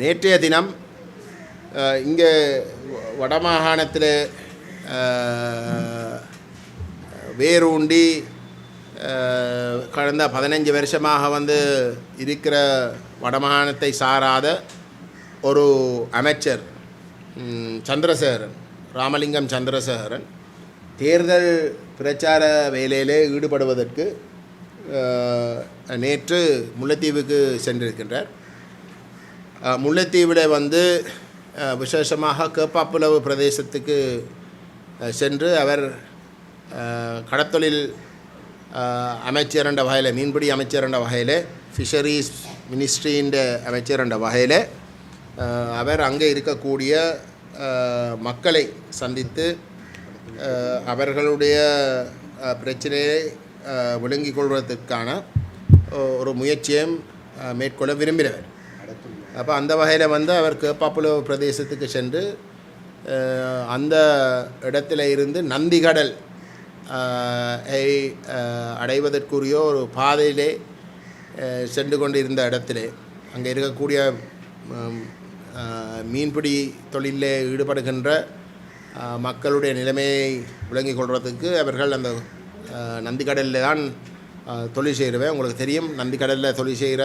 நேற்றைய தினம் இங்கே வ- வடமாகாணத்தில் வேரூண்டி கடந்த பதினஞ்சு வருஷமாக வந்து இருக்கிற வடமாகாணத்தை சாராத ஒரு அமைச்சர் சந்திரசேகரன் ராமலிங்கம் சந்திரசேகரன் தேர்தல் பிரச்சார வேலையிலே ஈடுபடுவதற்கு நேற்று முல்லைத்தீவுக்கு சென்றிருக்கின்றார். முல்லைத்தீவில் வந்து விசேஷமாக கேப்பாப்புலவு பிரதேசத்துக்கு சென்று அவர் கடத்தொழில் அமைச்சரண்ட அமைச்சர் என்ற வகையில் மீன்பிடி அமைச்சர் என்ற வகையில் ஃபிஷரிஸ் மினிஸ்ட்ரின்ற அமைச்சர் என்ற வகையில் அவர் அங்கே இருக்கக்கூடிய மக்களை சந்தித்து அவர்களுடைய பிரச்சனையை விளங்கிக் கொள்வதற்கான ஒரு முயற்சியும் மேற்கொள்ள விரும்பினவர். அப்போ அந்த வகையில் வந்து அவர் கேப்பாப்புலோ பிரதேசத்துக்கு சென்று அந்த இடத்துல இருந்து நந்திகடல் ஐ அடைவதற்குரிய ஒரு பாதையிலே சென்று சென்று கொண்டிருந்த இடத்திலே. அங்கே இருக்கக்கூடிய மீன்பிடி தொழிலில் ஈடுபடுகின்ற மக்களுடைய நிலைமையை விளங்கிக் கொள்வதற்கு அவர்கள் அந்த நந்திக்கடலில் தான் தொழில் செய்கிறவன் உங்களுக்கு தெரியும் நந்திக்கடலில் தொழில் செய்கிற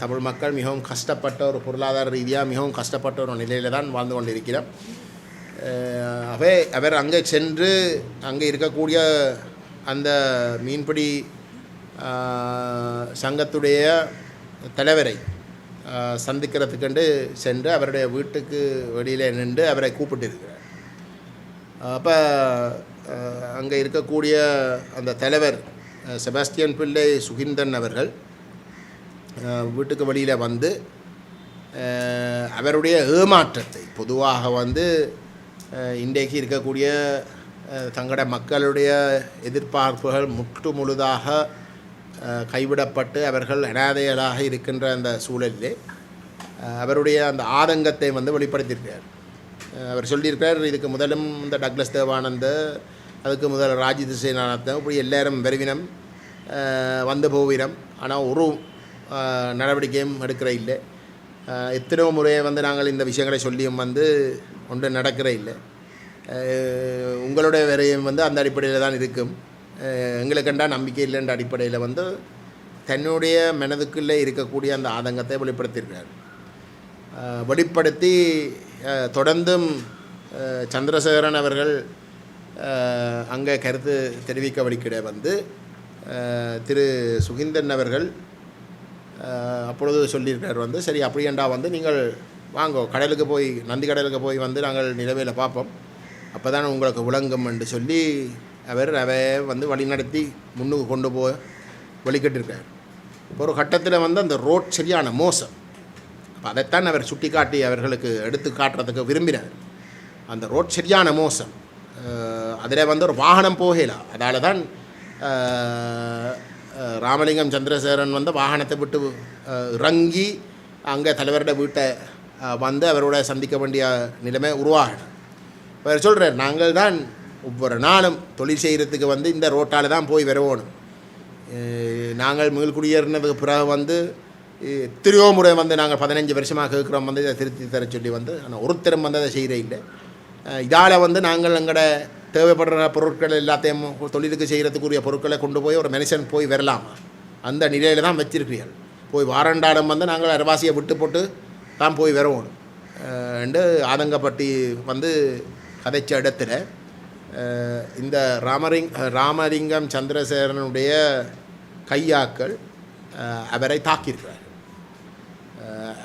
தமிழ் மக்கள் மிகவும் கஷ்டப்பட்ட ஒரு பொருளாதார ரீதியாக மிகவும் கஷ்டப்பட்ட ஒரு நிலையில் தான் வாழ்ந்து கொண்டிருக்கிறோம். அவை அவர் அங்கே சென்று அங்கே இருக்கக்கூடிய அந்த மீன்பிடி சங்கத்துடைய தலைவரை சந்திக்கிறதுக்கெண்டு சந்திக்கிறதுக்கென்று சென்று அவருடைய வீட்டுக்கு வெளியில் நின்று அவரை கூப்பிட்டிருக்கிறார். அப்போ அங்கே இருக்கக்கூடிய அந்த தலைவர் செபாஸ்டியன் பிள்ளை சுகிந்தன் அவர்கள் வீட்டுக்கு வெளியில் வந்து அவருடைய ஏமாற்றத்தை பொதுவாக வந்து இன்றைக்கு இருக்கக்கூடிய தங்களோட மக்களுடைய எதிர்பார்ப்புகள் முற்று முழுதாக கைவிடப்பட்டு அவர்கள் அனாதைகளாக இருக்கின்ற அந்த சூழலிலே அவருடைய அந்த ஆதங்கத்தை வந்து வெளிப்படுத்தியிருக்கிறார். அவர் சொல்லியிருக்கிறார் இதுக்கு முதலும் இந்த டக்ளஸ் தேவானந்த அதுக்கு முதல் ராஜித் சேனானந்தம் இப்படி எல்லாரும் வருவினம் வந்து போவினம். ஆனால் ஒரு நடவடிக்கையும் எடுக்கிற இல்லை. அஹ், எத்தனையோ முறையை வந்து நாங்கள் இந்த விஷயங்களை சொல்லியும் வந்து ஒன்று நடக்கிற இல்லை. உங்களுடைய விரையும் வந்து அந்த அடிப்படையில் தான் இருக்கும். எங்களுக்கெண்டா நம்பிக்கை இல்லைன்ற அடிப்படையில் வந்து தன்னுடைய மனதுக்குள்ளே இருக்கக்கூடிய அந்த ஆதங்கத்தை வெளிப்படுத்தியிருக்கிறார். வெளிப்படுத்தி தொடர்ந்தும் சந்திரசேகரன் அவர்கள் அங்கே கருத்து தெரிவிக்க வழிக்கிட வந்து திரு சுகிந்தன் அவர்கள் அப்பொழுது சொல்லியிருக்கிறார் வந்து சரி அப்படியேண்டா வந்து நீங்கள் வாங்கோ கடலுக்கு போய் நந்தி கடலுக்கு போய் வந்து நாங்கள் நிலவையில் பார்ப்போம். அப்போ தான் உங்களுக்கு விளங்கும் என்று சொல்லி அவர் அவை வந்து வழிநடத்தி முன்னுக்கு கொண்டு போய் வழிகட்டிருக்கார் ஒரு கட்டத்தில் வந்து அந்த ரோட் சரியான மோசம். அப்போ அதைத்தான் அவர் சுட்டிக்காட்டி அவர்களுக்கு எடுத்து காட்டுறதுக்கு விரும்பினார். அந்த ரோட் சரியான மோசம். அதில் வந்து ஒரு வாகனம் போகலாம் அதால தான் ராமலிங்கம் சந்திரசேகரன் வந்து வாகனத்தை விட்டு இறங்கி அங்கே தலைவருடைய வீட்டை வந்து அவரோட சந்திக்க வேண்டிய நிலைமை உருவாகணும் அவர் சொல்கிறார் நாங்கள் தான் ஒவ்வொரு நாளும் தொழில் செய்கிறதுக்கு வந்து இந்த ரோட்டால் தான் போய் வரவோணும். நாங்கள் மீள் குடியேறினதுக்கு பிறகு வந்து எத்தனையோ முறை வந்து நாங்கள் பதினஞ்சு வருஷமாக கேட்குறோம் வந்து இதை திருத்தி தர சொல்லி வந்து ஆனால் ஒருத்தரும் வந்து அதை செய்கிற இல்லை. இதால் வந்து நாங்கள் எங்களோட தேவைப்படுற பொருட்கள் எல்லாத்தையும் தொழிலுக்கு செய்கிறதுக்குரிய பொருட்களை கொண்டு போய் ஒரு மனுஷன் போய் வரலாம். அந்த நிலையில் தான் வச்சிருக்கிறீர்கள். போய் வாரண்டாடம் வந்து நாங்கள் அரவாசியை விட்டு போட்டு தான் போய் வருவோம். என்று ஆதங்கப்பட்டி வந்து கதைச்ச இடத்துல இந்த ராமரிங் ராமலிங்கம் சந்திரசேரனுடைய கையாக்கள் அவரை தாக்கியிருக்கிறார்கள்.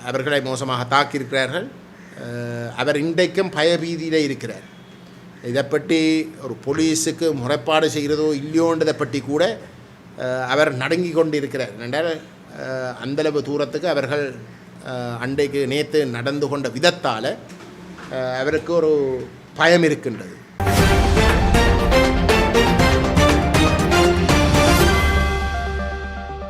அவர்களை மோசமாக தாக்கியிருக்கிறார்கள். அவர் இன்றைக்கும் பயபீதியில் இருக்கிறார். இதை பற்றி ஒரு போலீஸுக்கு முறைப்பாடு செய்கிறதோ இல்லையோன்றதை பற்றி கூட அவர் நடுங்கி கொண்டு இருக்கிறார் என்றால் அந்தளவு தூரத்துக்கு அவர்கள் அண்டைக்கு அன்றைக்கு நேற்று நடந்து கொண்ட விதத்தால் அவருக்கு ஒரு பயம் இருக்கின்றது.